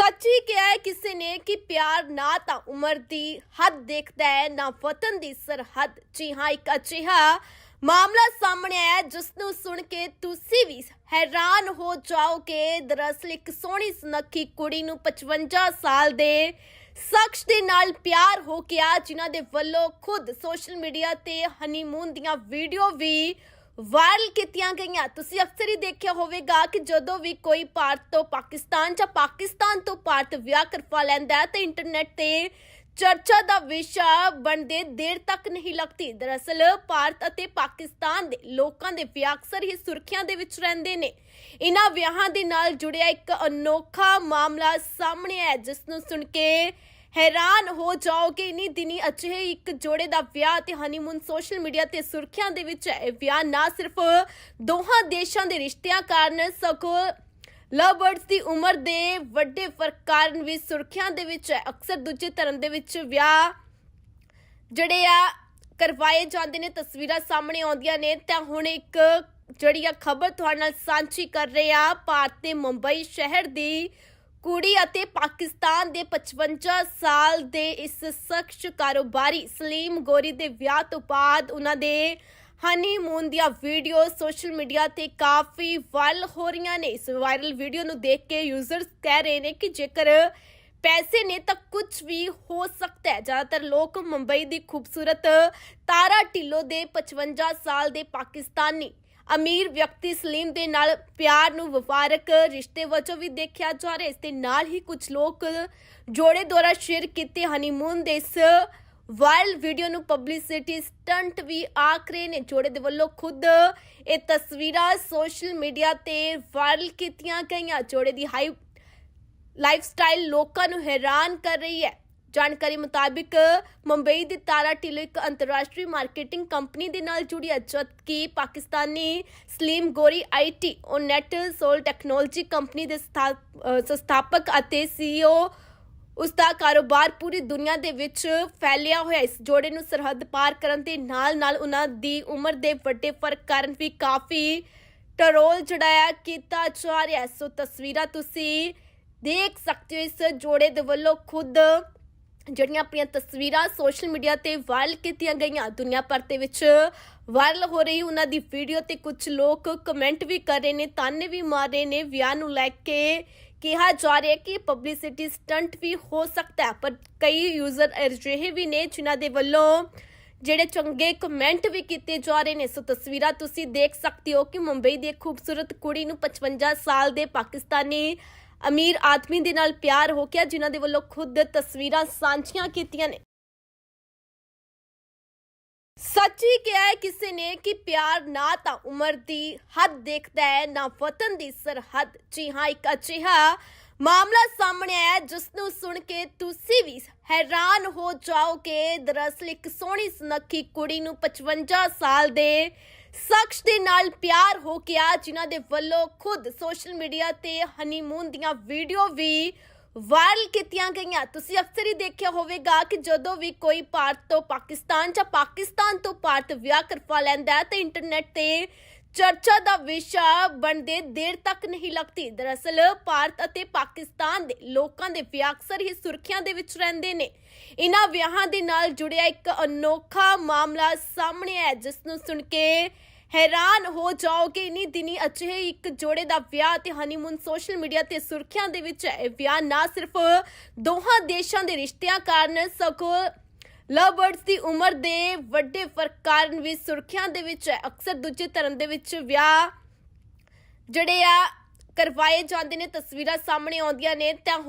ਸੱਚ ਹੀ ਕਿਹਾ ਕਿਸੇ ਨੇ ਕਿ ਪਿਆਰ ਨਾ ਤਾਂ ਉਮਰ ਦੀ ਹੱਦ ਦੇਖਦਾ ਹੈ, ਨਾ ਵਤਨ ਦੀ ਸਰਹੱਦ। ਜੀ ਹਾਂ, ਇੱਕ ਅਜਿਹਾ ਮਾਮਲਾ ਸਾਹਮਣੇ ਆਇਆ ਜਿਸ ਨੂੰ ਸੁਣ ਕੇ ਤੁਸੀਂ ਵੀ ਹੈਰਾਨ ਹੋ ਜਾਓਗੇ। ਦਰਅਸਲ ਇੱਕ ਸੋਹਣੀ ਸੁਨੱਖੀ ਕੁੜੀ ਨੂੰ 55 ਸਾਲ ਦੇ ਸ਼ਖਸ ਦੇ ਨਾਲ ਪਿਆਰ ਹੋ ਗਿਆ, ਜਿਨ੍ਹਾਂ ਦੇ ਵੱਲੋਂ ਖੁਦ ਸੋਸ਼ਲ ਮੀਡੀਆ ਤੇ ਹਨੀਮੂਨ ਦੀਆਂ ਵੀਡੀਓ ਵੀ ਵਾਇਰਲ ਕੀਤੀਆਂ ਗਈਆਂ। ਤੁਸੀਂ ਅਕਸਰ ਹੀ ਦੇਖਿਆ ਹੋਵੇਗਾ ਕਿ ਜਦੋਂ ਵੀ ਕੋਈ ਭਾਰਤ ਤੋਂ ਪਾਕਿਸਤਾਨ ਜਾਂ ਪਾਕਿਸਤਾਨ ਤੋਂ ਭਾਰਤ ਵਿਆਹ ਕਰਵਾ ਲੈਂਦਾ ਹੈ, ਤਾਂ ਇੰਟਰਨੈਟ ਤੇ ਚਰਚਾ ਦਾ ਵਿਸ਼ਾ ਬਣਦੇ ਦੇਰ ਤੱਕ ਨਹੀਂ ਲੱਗਦੀ। ਦਰਅਸਲ ਭਾਰਤ ਅਤੇ ਪਾਕਿਸਤਾਨ ਦੇ ਲੋਕਾਂ ਦੇ ਵਿਆਹ ਅਕਸਰ ਹੀ ਸੁਰਖੀਆਂ ਦੇ ਵਿੱਚ ਰਹਿੰਦੇ ਨੇ। ਇਹਨਾਂ ਵਿਆਹਾਂ ਦੇ ਨਾਲ ਜੁੜਿਆ ਇੱਕ ਅਨੋਖਾ ਮਾਮਲਾ ਸਾਹਮਣੇ ਆਇਆ, ਜਿਸ ਨੂੰ ਸੁਣ ਕੇ ਹੈਰਾਨ ਹੋ ਜਾਓਗੇ ਇਨੀ ਦਿਨੀ ਅਜਿਹੇ ਇੱਕ ਜੋੜੇ ਦਾ ਵਿਆਹ ਤੇ ਹਨੀਮੂਨ ਸੋਸ਼ਲ ਮੀਡੀਆ ਤੇ ਸੁਰਖੀਆਂ ਦੇ ਵਿੱਚ ਹੈ। ਵਿਆਹ ਨਾ ਸਿਰਫ ਦੋਹਾਂ ਦੇਸ਼ਾਂ ਦੇ ਰਿਸ਼ਤਿਆਂ ਕਾਰਨ, ਸਗੋਂ ਲਵਬਰਡਸ ਦੀ ਉਮਰ ਦੇ ਵੱਡੇ ਫ਼ਰਕ ਕਾਰਨ ਵੀ ਸੁਰਖੀਆਂ ਦੇ ਵਿੱਚ ਹੈ। ਅਕਸਰ ਦੂਜੇ ਧਰਮ ਦੇ ਵਿੱਚ ਵਿਆਹ ਜਿਹੜੇ ਆ ਕਰਵਾਏ ਜਾਂਦੇ ਨੇ, ਤਸਵੀਰਾਂ ਸਾਹਮਣੇ ਆਉਂਦੀਆਂ ਨੇ, ਤਾਂ ਹੁਣ ਇੱਕ ਜਿਹੜੀ ਆ ਖਬਰ ਤੁਹਾਡੇ ਨਾਲ ਸਾਂਝੀ ਕਰ ਰਹੇ ਆ। ਭਾਰਤ ਦੇ ਮੁੰਬਈ ਸ਼ਹਿਰ ਦੀ ਕੁੜੀ ਅਤੇ ਪਾਕਿਸਤਾਨ ਦੇ 55 ਸਾਲ ਦੇ ਇਸ ਸ਼ਖਸ ਕਾਰੋਬਾਰੀ ਸਲੀਮ ਗੋਰੀ ਦੇ ਵਿਆਹ ਤੋਂ ਬਾਅਦ ਉਹਨਾਂ ਦੇ ਹਨੀਮੂਨ ਦੀਆਂ ਵੀਡੀਓ ਸੋਸ਼ਲ ਮੀਡੀਆ ਤੇ ਕਾਫੀ ਵਾਇਰਲ ਹੋ ਰਹੀਆਂ ਨੇ। ਇਸ ਵਾਇਰਲ ਵੀਡੀਓ ਨੂੰ ਦੇਖ ਕੇ ਯੂਜ਼ਰਸ ਕਹਿ ਰਹੇ ਨੇ ਕਿ ਜੇਕਰ ਪੈਸੇ ਨੇ ਤਾਂ ਕੁਝ ਵੀ ਹੋ ਸਕਦਾ ਹੈ। ਜ਼ਿਆਦਾਤਰ ਲੋਕ ਮੁੰਬਈ ਦੀ ਖੂਬਸੂਰਤ ਤਾਰਾ ਢਿੱਲੋਂ ਦੇ 55 ਸਾਲ ਦੇ ਪਾਕਿਸਤਾਨੀ ਅਮੀਰ ਵਿਅਕਤੀ ਸਲੀਮ ਦੇ ਨਾਲ ਪਿਆਰ ਨੂੰ ਵਪਾਰਕ ਰਿਸ਼ਤੇ ਵਜੋਂ ਵੀ ਦੇਖਿਆ ਜਾ ਰਿਹਾ ਇਸ ਦੇ ਨਾਲ ਹੀ ਕੁਝ ਲੋਕ ਜੋੜੇ ਦੁਆਰਾ ਸ਼ੇਅਰ ਕੀਤੇ ਹਨੀਮੂਨ ਦੇ ਇਸ ਵਾਇਰਲ ਵੀਡੀਓ ਨੂੰ ਪਬਲਿਸਿਟੀ ਸਟੰਟ ਵੀ ਆਖ ਰਹੇ ਨੇ। ਜੋੜੇ ਦੇ ਵੱਲੋਂ ਖੁਦ ਇਹ ਤਸਵੀਰਾਂ ਸੋਸ਼ਲ ਮੀਡੀਆ ਤੇ ਵਾਇਰਲ ਕੀਤੀਆਂ ਗਈਆਂ। ਜੋੜੇ ਦੀ ਹਾਈ ਲਾਈਫਸਟਾਈਲ ਲੋਕਾਂ ਨੂੰ ਹੈਰਾਨ ਕਰ ਰਹੀ ਹੈ। ਜਾਣਕਾਰੀ ਮੁਤਾਬਿਕ ਮੁੰਬਈ ਦੀ ਤਾਰਾ ਢਿੱਲੋਂ ਇੱਕ ਅੰਤਰਰਾਸ਼ਟਰੀ ਮਾਰਕੀਟਿੰਗ ਕੰਪਨੀ ਦੇ ਨਾਲ ਜੁੜੀ ਹੈ ਜਦਕਿ ਪਾਕਿਸਤਾਨੀ ਸਲੀਮ ਗੋਰੀ ਆਈਟੀ ਔਰ ਨੈਟ ਸੋਲ ਟੈਕਨੋਲੋਜੀ ਕੰਪਨੀ ਦੇ ਸਥਾ- ਸੰਸਥਾਪਕ ਅਤੇ ਸੀਈਓ, ਉਸ ਦਾ ਕਾਰੋਬਾਰ ਪੂਰੀ ਦੁਨੀਆ ਦੇ ਵਿੱਚ ਫੈਲਿਆ ਹੋਇਆ ਇਸ ਜੋੜੇ ਨੂੰ ਸਰਹੱਦ ਪਾਰ ਕਰਨ ਦੇ ਨਾਲ-ਨਾਲ ਉਹਨਾਂ ਦੀ ਉਮਰ ਦੇ ਵੱਡੇ ਫ਼ਰਕ ਕਾਰਨ ਵੀ ਕਾਫੀ ਟਰੋਲ ਚੜਾਇਆ ਕੀਤਾ ਜਾ ਰਿਹਾ ਸੋ ਤਸਵੀਰਾਂ ਤੁਸੀਂ ਦੇਖ ਸਕਦੇ ਹੋ, ਇਸ ਜੋੜੇ ਦੇ ਵੱਲੋਂ ਖੁਦ ਜਿਹੜੀਆਂ ਆਪਣੀਆਂ ਤਸਵੀਰਾਂ ਸੋਸ਼ਲ ਮੀਡੀਆ ਤੇ ਵਾਇਰਲ ਕੀਤੀਆਂ ਗਈਆਂ, ਦੁਨੀਆ ਭਰ ਦੇ ਵਿੱਚ ਵਾਇਰਲ ਹੋ ਰਹੀ, ਉਹਨਾਂ ਦੀ ਵੀਡੀਓ ਤੇ ਕੁਝ ਲੋਕ ਕਮੈਂਟ ਵੀ ਕਰ ਰਹੇ ਨੇ, ਤਾਨੇ ਵੀ ਮਾਰ ਰਹੇ ਨੇ, ਵਿਆਹ ਨੂੰ ਲੈ ਕੇ ਕਿਹਾ ਜਾ ਰਿਹਾ ਕਿ ਪਬਲਿਸਿਟੀ ਸਟੰਟ ਵੀ ਹੋ ਸਕਦਾ ਹੈ, ਪਰ ਕਈ ਯੂਜ਼ਰ ਅਜਿਹੇ ਵੀ ਨੇ ਜਿਨ੍ਹਾਂ ਦੇ ਵੱਲੋਂ ਜਿਹੜੇ ਚੰਗੇ ਕਮੈਂਟ ਵੀ ਕੀਤੇ ਜਾ ਰਹੇ ਨੇ। ਸੋ ਤਸਵੀਰਾਂ ਤੁਸੀਂ ਦੇਖ ਸਕਦੇ ਹੋ ਕਿ ਮੁੰਬਈ ਦੀ ਖੂਬਸੂਰਤ ਕੁੜੀ ਨੂੰ 55 ਸਾਲ ਦੇ ਪਾਕਿਸਤਾਨੀ ਅਮੀਰ ਆਦਮੀ ਦੇ ਨਾਲ ਪਿਆਰ ਹੋ ਗਿਆ ਜਿਨ੍ਹਾਂ ਦੇ ਵੱਲੋਂ ਖੁਦ ਤਸਵੀਰਾਂ ਸਾਂਝੀਆਂ ਕੀਤੀਆਂ ਨੇ। ਸੱਚ ਕਿਹਾ ਹੈ ਕਿਸੇ ਨੇ ਕਿ ਪਿਆਰ ਨਾ ਤਾਂ ਉਮਰ ਦੀ ਹੱਦ ਦੇਖਦਾ ਹੈ ਨਾ ਵਤਨ ਦੀ ਸਰਹੱਦ। ਜੀ ਹਾਂ ਇੱਕ ਅਜਿਹਾ ਮਾਮਲਾ ਸਾਹਮਣੇ ਆਇਆ ਹੈ, ਜਿਸ ਨੂੰ ਸੁਣ ਕੇ ਤੁਸੀਂ ਵੀ ਹੈਰਾਨ ਹੋ ਜਾਓਗੇ। ਦਰਅਸਲ ਇੱਕ ਸੋਹਣੀ ਸੁਨੱਖੀ ਕੁੜੀ ਨੂੰ 55 ਸਾਲ ਦੇ ਸ਼ਖਸ ਦੇ ਨਾਲ ਪਿਆਰ ਹੋ ਗਿਆ ਜਿਨ੍ਹਾਂ ਦੇ ਵੱਲੋਂ ਖੁਦ ਸੋਸ਼ਲ ਮੀਡੀਆ ਤੇ ਹਨੀਮੂਨ ਦੀਆਂ ਵੀਡੀਓ ਵੀ ਵਾਇਰਲ ਕੀਤੀਆਂ ਗਈਆਂ। ਤੁਸੀਂ ਅਕਸਰ ਹੀ ਦੇਖਿਆ ਹੋਵੇਗਾ ਕਿ ਜਦੋਂ ਵੀ ਕੋਈ ਭਾਰਤ ਤੋਂ ਪਾਕਿਸਤਾਨ ਜਾਂ ਪਾਕਿਸਤਾਨ ਤੋਂ ਭਾਰਤ ਵਿਆਹ ਕਰਵਾ ਲੈਂਦਾ ਹੈ, ਤਾਂ ਇੰਟਰਨੈਟ ਤੇ ਚਰਚਾ ਦਾ ਵਿਸ਼ਾ ਬਣਦੇ ਦੇਰ ਤੱਕ ਨਹੀਂ ਲੱਗਦੀ। ਦਰਅਸਲ ਭਾਰਤ ਅਤੇ ਪਾਕਿਸਤਾਨ ਦੇ ਲੋਕਾਂ ਦੇ ਵਿਆਹ ਅਕਸਰ ਹੀ ਸੁਰਖੀਆਂ ਦੇ ਵਿੱਚ ਰਹਿੰਦੇ ਨੇ। ਇਹਨਾਂ ਵਿਆਹਾਂ ਦੇ ਨਾਲ ਜੁੜਿਆ ਇੱਕ ਅਨੋਖਾ ਮਾਮਲਾ ਸਾਹਮਣੇ ਆਇਆ, ਜਿਸ ਨੂੰ ਸੁਣ ਕੇ ਹੈਰਾਨ ਹੋ ਜਾਓਗੇ ਇਨੀ ਦਿਨੀ ਅਜਿਹੇ ਇੱਕ ਜੋੜੇ ਦਾ ਵਿਆਹ ਤੇ ਹਨੀਮੂਨ ਸੋਸ਼ਲ ਮੀਡੀਆ ਤੇ ਸੁਰਖੀਆਂ ਦੇ ਵਿੱਚ ਹੈ। ਇਹ ਵਿਆਹ ਨਾ ਸਿਰਫ ਦੋਹਾਂ ਦੇਸ਼ਾਂ ਦੇ ਰਿਸ਼ਤਿਆਂ ਕਾਰਨ, ਸਗੋਂ ਲਵ ਲਵਬਰਡਸ ਦੀ ਉਮਰ ਦੇ ਵੱਡੇ ਫ਼ਰਕ ਕਾਰਨ ਵੀ ਸੁਰਖੀਆਂ ਦੇ ਵਿੱਚ ਹੈ। ਅਕਸਰ ਦੂਜੇ ਧਰਮ ਦੇ ਵਿੱਚ ਵਿਆਹ ਜਿਹੜੇ ਆ ਕਰਵਾਏ ਜਾਂਦੇ ਨੇ, ਤਸਵੀਰਾਂ ਸਾਹਮਣੇ ਆਉਂਦੀਆਂ ਨੇ, ਤਾਂ